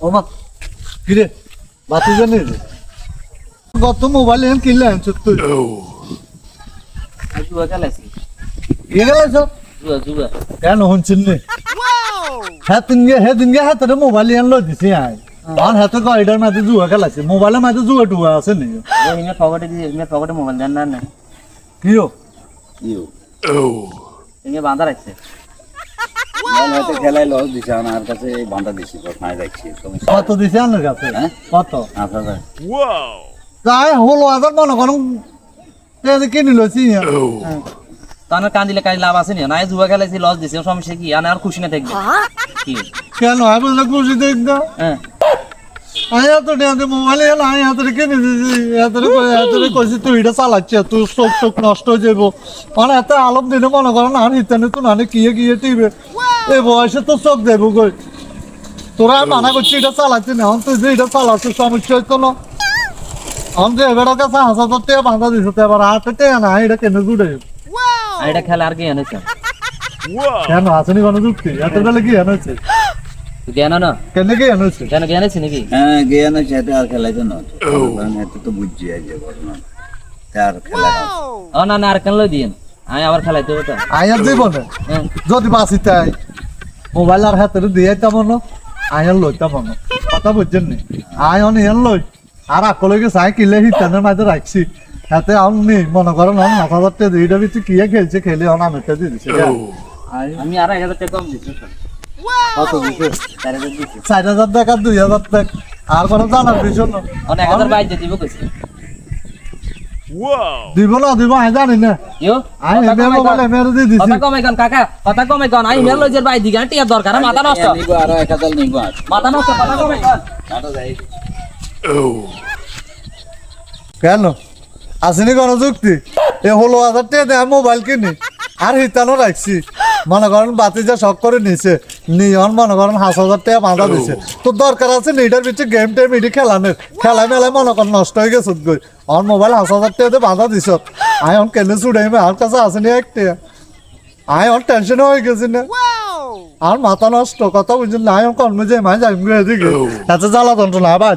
ও মা কিরে বাতি জানি রে গত মোবাইল এখানে কিনলে আনছো তুই। জুয়া খেলাইছি। এ গেলে জুয়া জুয়া। কেন হনছিন নে? হ্যাঁ তিন গে হ্যাঁ দিন গে হ্যাঁ তোর মোবাইল এখানে লই দিছি আয় আর হ্যাঁ তো গাড়িটার মাঝে জুয়া খেলাছে মোবাইলের মাঝে জুয়া টুয়া আছে নি? ইমের পকেটে দিয়ে ইমের পকেটে মোবাইল দেন না না? কিও ইউ ইমে বাঁধা রাখছে হয়তো খেলায় লস দিছে আমার কাছে এই বান্ধা দিছি নাই রাখছি কত দিছে আনের কাছে? হ্যাঁ? কত? পাঁচ হাজার। তাই হলো হাজার মনে করুন কিনে লইছি তাহলে কান দিলে কাজ লাভ আছে নি? না জুয়া খেলাইছি লস দিছে সমস্যা কি? আনে আর খুশি না থাকবে। কি? কেন? খুশি না হ্যাঁ। আমি এত মোবাইল আমি কিনে কইছি তুই এটা চালাচ্ছি তুই চোখ চোখ নষ্ট হয়ে যাব মানে এত আলম দিলে মনে করো না আমি ইতানে তো নানি কিয়ে কিয়ে টিবে এই বয়সে তো চোখ দেবো কই? তোরা আমি মানা করছি এটা চালাচ্ছি না। এখন তুই যে এটা চালাচ্ছিস সমস্যা হইতো না। আমি যে এবার কাছে হাজার টাকা বাঁধা দিছো তো এবার হাতে না এটা কেন জুড়ে? আর এটা খেলা আর কি এনেছে কেন আসেনি কোনো যুক্তি? এত বেলা কি এনেছে জ্ঞান না? কেন কি এনেছে কেন জ্ঞান আছে নাকি? হ্যাঁ না আর খেলাইতো না। কারণ এত তো বুঝছি ঘটনা। খেলা ও না না আর কেন আবার খেলাইতে তো। আয়ার জীবনে। হ্যাঁ। যদি বাঁচি তাই মোবাইল আর হাতে দিয়ে তেমন আয়ন লই তেমন কথা বুঝছেন নি? আয়ন এন লই। আর আকলে সাই কিলে হিতানের মাঝে রাখছি। হাতে আম নি মনে করেন আম মাথা ধরতে এইটা ভিতরে কিয়ে খেলছে খেলে অন আমি একটা দিয়ে দিছে। আমি আর এক হাজার টাকা কম দিচ্ছি কত দিছে? চার হাজার হাজার টাকা দুই হাজার টাকা। আর কোনো জানার বিষয় না অনেক এক হাজার দিব কইছি। দিব না দিব আমি জানি না। ইয়ো আমি এমনি মোবাইল এমনি দিছি। কথা কমে কন কাকা কথা কমে কন। আমি মেল লইজের বাই দিগান টিয়া দরকার মাথা নষ্ট। নিবো আরও এক আর মাথা নষ্ট কথা কমে কন। কাটো যাই কেন? আসেনি কোনো যুক্তি? এ হলো হাজার টাকা মোবাইল কিনি। আর হিতানো রাখছি মনে করেন বাতি যা শখ করে নিছে। নিয়ন মনে করেন হাঁস হাজার টাকা বাঁধা দিছে। তো দরকার আছে নি এটার ভিতরে গেম টেম এটি খেলানোর খেলা মেলায় মনে করেন নষ্ট হয়ে গেছে গই আমার মোবাইল হাঁস হাজার টাকা দিয়ে বাঁধা দিছ। আই অন কেলে চুড়াই আমার কাছে আসেনি একটা। আই অন টেনশন হয়ে গেছি না। আর মাথা নষ্ট কথা বুঝছেন না আই অন কর্মে যে মাই যাই এদিকে এত জ্বালা যন্ত্রণা আবার